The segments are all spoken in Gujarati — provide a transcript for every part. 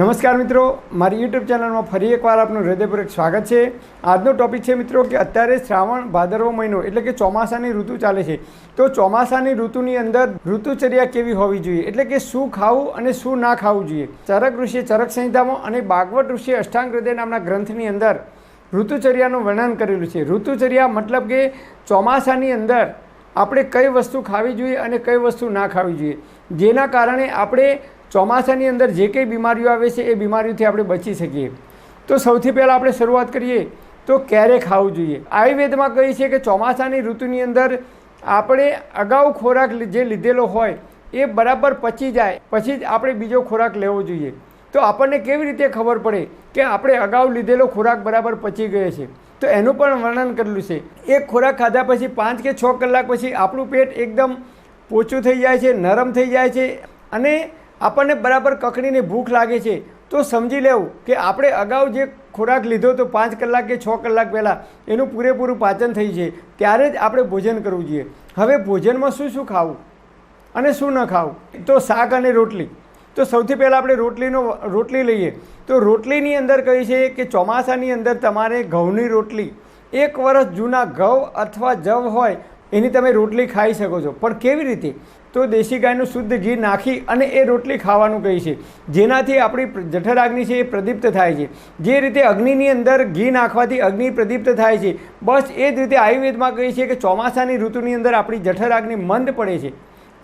નમસ્કાર મિત્રો, મારી યુટ્યુબ ચેનલમાં ફરી એકવાર આપનું હૃદયપૂર્વક સ્વાગત છે. આજનો ટોપિક છે મિત્રો કે અત્યારે શ્રાવણ ભાદરવો મહિનો એટલે કે ચોમાસાની ઋતુ ચાલે છે. તો ચોમાસાની ઋતુની અંદર ઋતુચર્યા કેવી હોવી જોઈએ? એટલે કે શું ખાવું અને શું ના ખાવું જોઈએ? ચરક ઋષિએ ચરક સંહિતામાં અને બાગવટ ઋષિએ અષ્ટાંગ હૃદય નામના ગ્રંથની અંદર ઋતુચર્યાનું વર્ણન કરેલું છે. ઋતુચર્યા મતલબ કે ચોમાસાની અંદર આપણે કઈ વસ્તુ ખાવી જોઈએ અને કઈ વસ્તુ ના ખાવી જોઈએ. જેના કારણે આપણે ચોમાસાની અંદર જે કંઈ બીમારીઓ આવે છે એ બીમારીઓથી આપણે બચી શકીએ. તો સૌથી પહેલાં આપણે શરૂઆત કરીએ તો ક્યારે ખાવું જોઈએ? આયુર્વેદમાં કહે છે કે ચોમાસાની ઋતુની અંદર આપણે અગાઉ ખોરાક જે લીધેલો હોય એ બરાબર પચી જાય, પછી જ આપણે બીજો ખોરાક લેવો જોઈએ. તો આપણને કેવી રીતે ખબર પડે કે આપણે અગાઉ લીધેલો ખોરાક બરાબર પચી ગયો છે? તો એનું પણ વર્ણન કરેલું છે. એક ખોરાક ખાધા પછી પાંચ કે છ કલાક પછી આપણું પેટ એકદમ પોચું થઈ જાય છે, નરમ થઈ જાય છે અને આપણને બરાબર કકડીને ભૂખ લાગે છે, તો સમજી લેવું કે આપણે અગાઉ જે ખોરાક લીધો તો પાંચ કલાક કે છ કલાક પહેલાં, એનું પૂરેપૂરું પાચન થઈ છે, ત્યારે જ આપણે ભોજન કરવું જોઈએ. હવે ભોજનમાં શું શું ખાવું અને શું ન ખાવું? તો શાક અને રોટલી. તો સૌથી પહેલાં આપણે રોટલીનો રોટલી લઈએ. તો રોટલીની અંદર કહે છે કે ચોમાસાની અંદર તમારે ઘઉંની રોટલી, એક વર્ષ જૂના ઘઉં અથવા જવ હોય, એની તમે રોટલી ખાઈ શકો છો. પણ કેવી રીતે? તો દેશી ગાયનું શુદ્ધ ઘી નાખી અને એ રોટલી ખાવાનું કહે છે. જેનાથી આપણી જઠરાગ્નિ છે એ પ્રદીપ્ત થાય છે. જે રીતે અગ્નિની અંદર ઘી નાખવાથી અગ્નિ પ્રદીપ્ત થાય છે, બસ એ જ રીતે આયુર્વેદમાં કહે છે કે ચોમાસાની ઋતુની અંદર આપણી જઠરાગ્નિ મંદ પડે છે.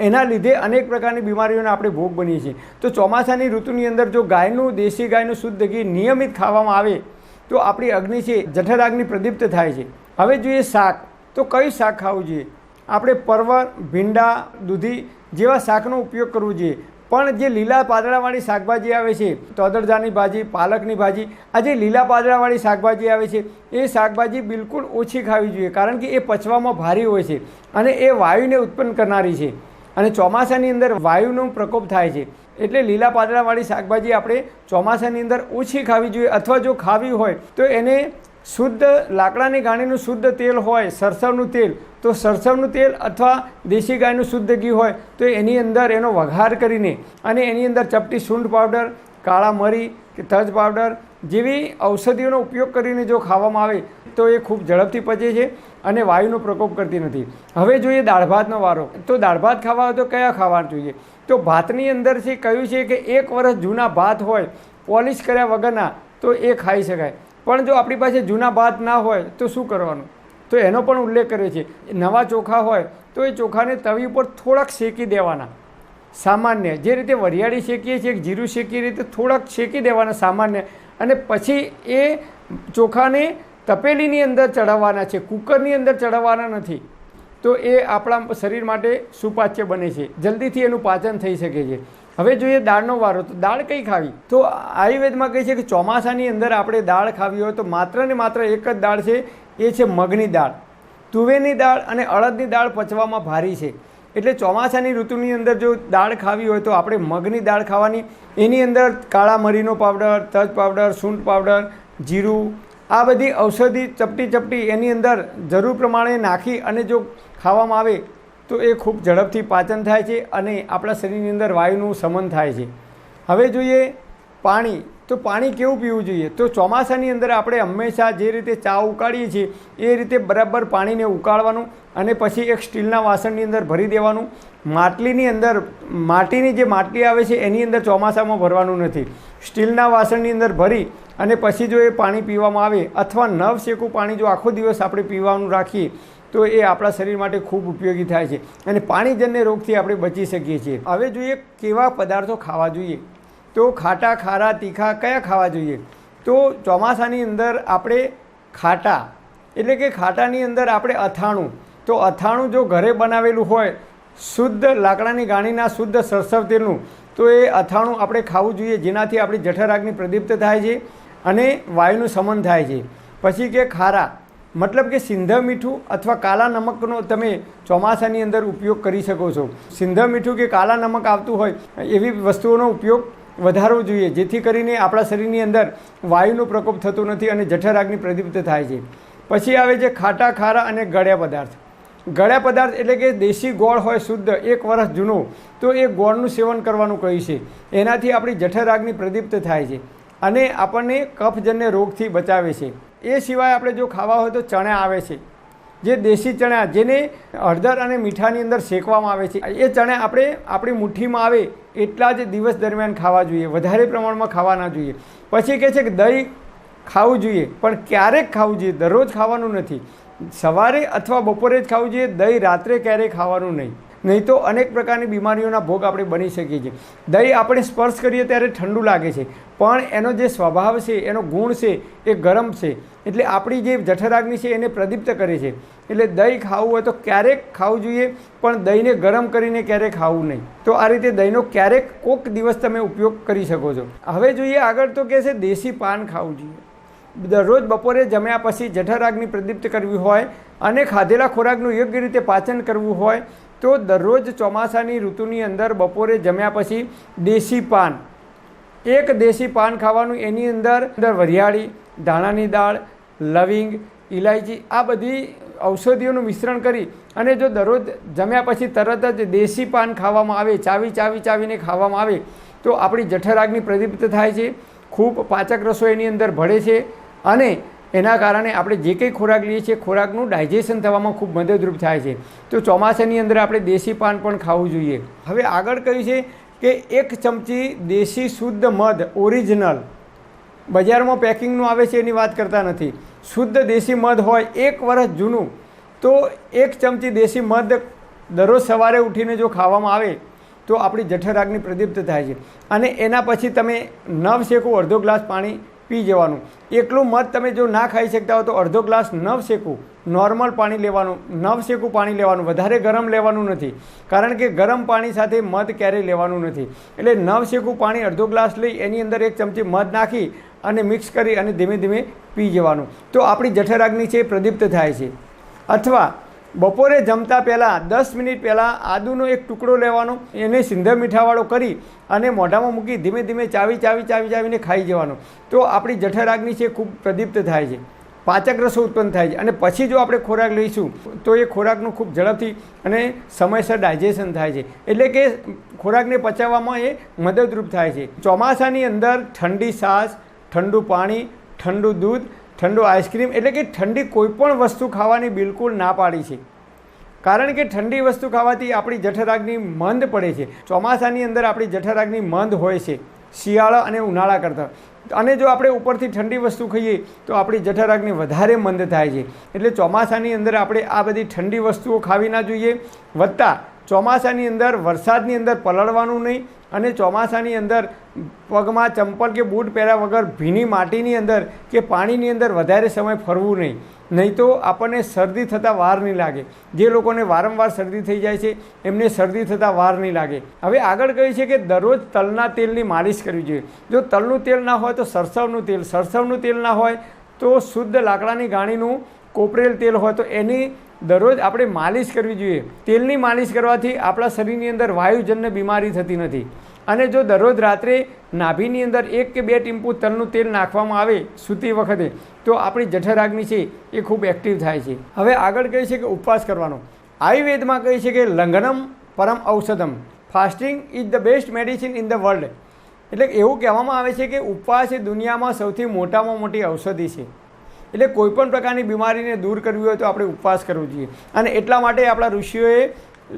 એના લીધે અનેક પ્રકારની બીમારીઓને આપણે ભોગ બનીએ છીએ. તો ચોમાસાની ઋતુની અંદર જો ગાયનું, દેશી ગાયનું શુદ્ધ ઘી નિયમિત ખાવામાં આવે, તો આપણી અગ્નિ છે જઠરાગ્નિ પ્રદીપ્ત થાય છે. હવે જોઈએ શાક. તો કયું શાક ખાવું જોઈએ? આપણે પરવર, ભીંડા, દૂધી જેવા શાકનો ઉપયોગ કરવો જોઈએ. પણ જે લીલા પાંદડાવાળી શાકભાજી આવે છે, તદરજાની ભાજી, પાલકની ભાજી, આ જે લીલા પાંદડાવાળી શાકભાજી આવે છે, એ શાકભાજી બિલકુલ ઓછી ખાવી જોઈએ, કારણ કે એ પચવામાં ભારી હોય છે અને એ વાયુને ઉત્પન્ન કરનારી છે. અને ચોમાસાની અંદર વાયુનો પ્રકોપ થાય છે. એટલે લીલા પાંદડાવાળી શાકભાજી આપણે ચોમાસાની અંદર ઓછી ખાવી જોઈએ, અથવા જો ખાવી હોય, તો એને શુદ્ધ લાકડાની ગાણીનું શુદ્ધ તેલ હોય, સરસવનું તેલ, તો સરસવનું તેલ અથવા દેશી ગાયનું શુદ્ધ ઘી હોય, તો એની અંદર એનો વઘાર કરીને અને એની અંદર ચપટી સૂંઠ પાવડર, કાળા મરી કે તજ પાવડર જેવી ઔષધિઓનો ઉપયોગ કરીને જો ખાવામાં આવે, તો એ ખૂબ ઝડપથી પચે છે અને વાયુનો પ્રકોપ કરતી નથી. હવે જોઈએ દાળ ભાતનો વારો. તો દાળ ભાત ખાવા હોય તો કયા ખાવા જોઈએ? તો ભાતની અંદર છે, કહ્યું છે કે એક વર્ષ જૂના ભાત હોય, પોલિશ કર્યા વગરના તો એ ખાઈ શકાય. પણ જો આપણી પાસે જૂના ભાત ના હોય, તો શું કરવાનું? તો એનો પણ ઉલ્લેખ કર્યો છે. નવા ચોખા હોય, તો એ ચોખાને તવી ઉપર થોડાક શેકી દેવાના. સામાન્ય, જે રીતે વરિયાળી શેકીએ છીએ જીરું શેકીએ રીતે થોડાક શેકી દેવાના સામાન્ય. અને પછી એ ચોખાને તપેલીની અંદર ચડાવવાના છે. કુકરની અંદર ચડાવવાના નથી. તો એ આપણા શરીર માટે સુપાચ્ય બને છે. જલ્દીથી એનું પાચન થઈ શકે છે. હવે જોઈએ દાળનો વારો. તો દાળ કઈ ખાવી? તો આયુર્વેદમાં કહે છે કે ચોમાસાની અંદર આપણે દાળ ખાવી હોય તો માત્ર ને માત્ર એક જ દાળ છે, એ છે મગની દાળ. તુવેરની દાળ અને અડદની દાળ પચવામાં ભારી છે. એટલે ચોમાસાની ઋતુની અંદર જો દાળ ખાવી હોય તો આપણે મગની દાળ ખાવાની. એની અંદર કાળા મરીનો પાવડર, તજ પાવડર, સૂંઠ પાવડર, જીરું, આ બધી ઔષધિ ચપટી ચપટી એની અંદર જરૂર પ્રમાણે નાખી અને જો ખાવામાં આવે તો એ ખૂબ ઝડપથી પાચન થાય છે અને આપણા શરીરની અંદર વાયુનું સમન થાય છે. હવે જોઈએ પાણી. તો પાણી કેવું પીવું જોઈએ? તો ચોમાસાની અંદર આપણે હંમેશા જે રીતે ચા ઉકાળીએ છીએ, એ રીતે બરાબર પાણીને ઉકાળવાનું અને પછી એક સ્ટીલના વાસણની અંદર ભરી દેવાનું. માટલીની અંદર, માટીની જે માટલી આવે છે, એની અંદર ચોમાસામાં ભરવાનું નથી. સ્ટીલના વાસણની અંદર ભરી અને પછી જો એ પાણી પીવામાં આવે, અથવા નવ શેકું પાણી જો આખો દિવસ આપણે પીવાનું રાખીએ તો એ આપણા શરીર માટે ખૂબ ઉપયોગી થાય છે. અને પાણીજન્ય રોગથી આપણે બચી શકીએ છીએ. હવે જોઈએ કેવા પદાર્થો ખાવા જોઈએ. તો ખાટા, ખારા, તીખા કયા ખાવા જોઈએ? તો ચોમાસાની અંદર આપણે ખાટા, એટલે કે ખાટાની અંદર આપણે અથાણું. તો અથાણું જો ઘરે બનાવેલું હોય, શુદ્ધ લાકડાની ગાણીના શુદ્ધ સરસવ તેલનું, તો એ અથાણું આપણે ખાવું જોઈએ. જેનાથી આપણી જઠરાગ્નિ પ્રદીપ્ત થાય છે અને વાયુનું સમન થાય છે. પછી કે ખારા મતલબ કે સિંધ મીઠું અથવા કાલા નમકનો તમે ચોમાસાની અંદર ઉપયોગ કરી શકો છો. સિંધ મીઠું કે કાલા નમક આવતું હોય, એવી વસ્તુઓનો ઉપયોગ વધારવો જોઈએ, જેથી કરીને આપણા શરીરની અંદર વાયુનો પ્રકોપ થતો નથી અને જઠરાગ્નિ પ્રદીપ્ત થાય છે. પછી આવે છે ખાટા, ખારા અને ગળ્યા પદાર્થ. ગળ્યા પદાર્થ એટલે કે દેશી ગોળ હોય શુદ્ધ, એક વર્ષ જૂનો, તો એ ગોળનું સેવન કરવાનું કહ્યું છે. એનાથી આપણી જઠરાગ્નિ પ્રદીપ્ત થાય છે અને આપણને કફજન્ય રોગથી બચાવે છે. એ સિવાય આપણે જો ખાવા હોય તો ચણા આવે છે. જે દેશી ચણા, જેને હળદર અને મીઠાની અંદર શેકવામાં આવે છે. એ ચણા આપણે આપણી મુઠ્ઠીમાં આવે એટલા જ દિવસ દરમિયાન ખાવા જોઈએ. વધારે પ્રમાણમાં ખાવા ના જોઈએ. પછી કહે છે કે દહીં ખાવું જોઈએ, પણ ક્યારેક ખાવું જોઈએ? દરરોજ ખાવાનું નથી. સવારે અથવા બપોરે જ ખાવું જોઈએ, દહીં રાત્રે ક્યારેય ખાવાનું નહીં. નહીં તો અનેક પ્રકારની બીમારીઓના ભોગ આપણે બની શકીએ છીએ. દહીં આપણે સ્પર્શ કરીએ ત્યારે ઠંડુ લાગે છે. પણ એનો જે સ્વભાવ છે, એનો ગુણ છે, એ ગરમ છે. એટલે આપણી જે જઠરાગ્નિ છે, એને પ્રદીપ્ત કરે છે. એટલે દહીં ખાવું હોય તો ક્યારેક ખાવું જોઈએ, પણ દહીંને ગરમ કરીને ક્યારેક ખાવું નહીં. તો આ રીતે દહીંનો ક્યારેક કોક દિવસ તમે ઉપયોગ કરી શકો છો. હવે જોઈએ આગળ તો કહે છે, દેશી પાન ખાવું જોઈએ. દરરોજ બપોરે જમ્યા પછી જઠરાગ્નિ પ્રદીપ્ત કરવી હોય અને ખાધેલા ખોરાકનું યોગ્ય રીતે પાચન કરવું હોય તો દરરોજ ચોમાસાની ઋતુની અંદર બપોરે જમ્યા પછી દેશી પાન. એક દેશી પાન ખાવાનું એની અંદર અંદર વરિયાળી, ધાણાની દાળ, લવિંગ ઇલાયચી આ બધી ઔષધિઓનું મિશ્રણ કરી અને જો દરરોજ જમ્યા પછી તરત જ દેશી પાન ખાવામાં આવે, ચાવી ચાવી, ચાવીને ખાવામાં આવે, તો આપણી જઠરાગ્નિ પ્રદીપ્ત થાય છે. ખૂબ પાચક રસો એની અંદર ભળે છે અને એના કારણે આપણે જે કંઈ ખોરાક લઈએ છીએ, ખોરાકનું ડાયજેશન થવામાં ખૂબ મદદરૂપ થાય છે. તો ચોમાસાની અંદર આપણે દેશી પાન પણ ખાવું જોઈએ. હવે આગળ કહ્યું છે કે એક ચમચી દેશી શુદ્ધ મધ ઓરિજિનલ બજારમાં પેકિંગનું આવે છે એની વાત કરતા નથી. શુદ્ધ દેશી મધ હોય, એક વર્ષ જૂનું, તો એક ચમચી દેશી મધ દરરોજ સવારે ઉઠીને જો ખાવામાં આવે, તો આપણી જઠરાગની પ્રદીપ્ત થાય છે. અને એના પછી તમે નવ શેકો અડધો ગ્લાસ પાણી પી જવાનું. એકલું મધ તમે જો ના ખાઈ શકતા હો તો અડધો ગ્લાસ નવ શેકું. નોર્મલ પાણી લેવાનું. નવ શેકું પાણી લેવાનું. વધારે ગરમ લેવાનું નથી. કારણ કે ગરમ પાણી સાથે મધ ક્યારેય લેવાનું નથી. એટલે નવ શેકું પાણી અડધો ગ્લાસ લઈ એની અંદર એક ચમચી મધ નાખી અને મિક્સ કરી અને ધીમે ધીમે પી જવાનું. તો આપણી જઠરાગ્નિ છે એ પ્રદીપ્ત થાય છે. અથવા બપોરે જમતા પહેલાં, દસ મિનિટ પહેલાં આદુનો એક ટુકડો લેવાનો, એને સિંધર મીઠાવાળો કરી અને મોઢામાં મૂકી ધીમે ધીમે ચાવી ચાવી ચાવી, ચાવીને ખાઈ જવાનો. તો આપણી જઠરાગ્નિ છે ખૂબ પ્રદીપ્ત થાય છે. પાચક રસો ઉત્પન્ન થાય છે. અને પછી જો આપણે ખોરાક લઈશું, તો એ ખોરાકનું ખૂબ ઝડપથી અને સમયસર ડાયજેશન થાય છે. એટલે કે ખોરાકને પચાવવામાં એ મદદરૂપ થાય છે. ચોમાસાની અંદર ઠંડી સાસ, ઠંડુ પાણી, ઠંડુ દૂધ ઠંડુ આઈસ્ક્રીમ એટલે કે ઠંડી કોઈપણ વસ્તુ ખાવાની બિલકુલ ના પાડી છે. કારણ કે ઠંડી વસ્તુ ખાવાથી આપણી જઠરાગ્નિ મંદ પડે છે. ચોમાસાની અંદર આપણી જઠરાગ્નિ મંદ હોય છે. શિયાળા અને ઉનાળા કરતાં. અને જો આપણે ઉપરથી ઠંડી વસ્તુ ખાઈએ, તો આપણી જઠરાગ્નિ વધારે મંદ થાય છે. એટલે ચોમાસાની અંદર આપણે આ બધી ઠંડી વસ્તુઓ ખાવી ના જોઈએ. વત્તા ચોમાસાની અંદર વરસાદની અંદર પલળવાનું નહીં. અને ચોમાસાની અંદર પગમાં ચંપલ કે બૂટ પહેર્યા વગર ભીની માટીની અંદર કે પાણીની અંદર વધારે સમય ફરવું નહીં. નહીં તો આપણને શરદી થતાં વાર નહીં લાગે. જે લોકોને વારંવાર શરદી થઈ જાય છે, એમને શરદી થતાં વાર નહીં લાગે. હવે આગળ કહ્યું છે કે દરરોજ તલના તેલની માલિશ કરવી જોઈએ. જો તલનું તેલ ના હોય તો સરસવનું તેલ. સરસવનું તેલ ના હોય તો શુદ્ધ લાકડાની ગાણીનું કોપરેલ તેલ હોય તો એની દરરોજ આપણે માલિશ કરવી જોઈએ. તેલની માલિશ કરવાથી આપણા શરીરની અંદર વાયુજન્ય બીમારી થતી નથી. અને જો દરરોજ રાત્રે નાભીની અંદર એક કે બે ટીમ્પુ તલનું તેલ નાખવામાં આવે સૂતી વખતે, તો આપણી જઠરાગ્નિ છે એ ખૂબ એક્ટિવ થાય છે. હવે આગળ કહે છે કે ઉપવાસ કરવાનો. આયુર્વેદમાં કહે છે કે લંઘનમ પરમ ઔષધમ. Fasting is the best medicine in the world એટલે એવું કહેવામાં આવે છે કે ઉપવાસ એ દુનિયામાં સૌથી મોટામાં મોટી ઔષધિ છે. એટલે કોઈપણ પ્રકારની બીમારીને દૂર કરવી હોય તો આપણે ઉપવાસ કરવો જોઈએ. અને એટલા માટે આપણા ઋષિઓએ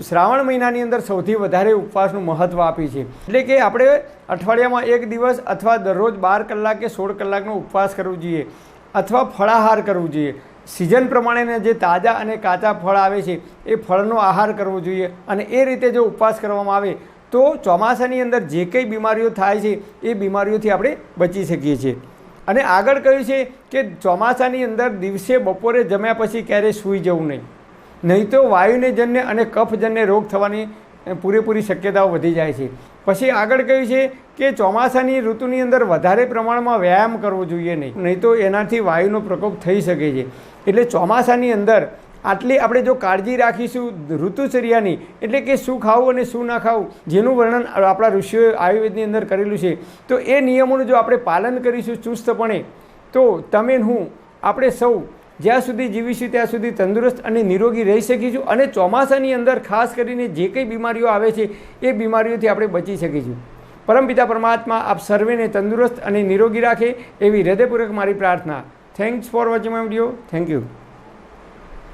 શ્રાવણ મહિનાની અંદર સૌથી વધારે ઉપવાસનું મહત્ત્વ આપ્યું છે. એટલે કે આપણે અઠવાડિયામાં એક દિવસ અથવા દરરોજ બાર કલાક કે સોળ કલાકનો ઉપવાસ કરવો જોઈએ અથવા ફળાહાર કરવું જોઈએ. સિઝન પ્રમાણેના જે તાજા અને કાચા ફળ આવે છે, એ ફળનો આહાર કરવો જોઈએ. અને એ રીતે જો ઉપવાસ કરવામાં આવે, તો ચોમાસાની અંદર જે કંઈ બીમારીઓ થાય છે, એ બીમારીઓથી આપણે બચી શકીએ છીએ. અને આગળ કહ્યું છે કે ચોમાસાની અંદર દિવસે બપોરે જમ્યા પછી ક્યારેય સૂઈ જવું નહીં. નહીં તો વાયુને અને કફજન્ય રોગ થવાની પૂરેપૂરી શક્યતાઓ વધી જાય છે. પછી આગળ કહ્યું છે કે ચોમાસાની ઋતુની અંદર વધારે પ્રમાણમાં વ્યાયામ કરવો જોઈએ નહીં. નહીં તો એનાથી વાયુનો પ્રકોપ થઈ શકે છે. એટલે ચોમાસાની અંદર આટલી આપણે જો કાળજી રાખીશું ઋતુચર્યાની, એટલે કે શું ખાવું અને શું ના ખાવું, જેનું વર્ણન આપણા ઋષિઓએ આયુર્વેદની અંદર કરેલું છે, તો એ નિયમોનું જો આપણે પાલન કરીશું ચુસ્તપણે, તો તમે હું, આપણે સૌ જ્યાં સુધી જીવીશું ત્યાં સુધી તંદુરસ્ત અને નિરોગી રહી શકીશું અને ચોમાસાની અંદર ખાસ કરીને જે કંઈ બીમારીઓ આવે છે, એ બીમારીઓથી આપણે બચી શકીશું. પરમપિતા પરમાત્મા, આપ સર્વેને તંદુરસ્ત અને નિરોગી રાખે એવી હૃદયપૂર્વક મારી પ્રાર્થના. Thanks for watching my video thank you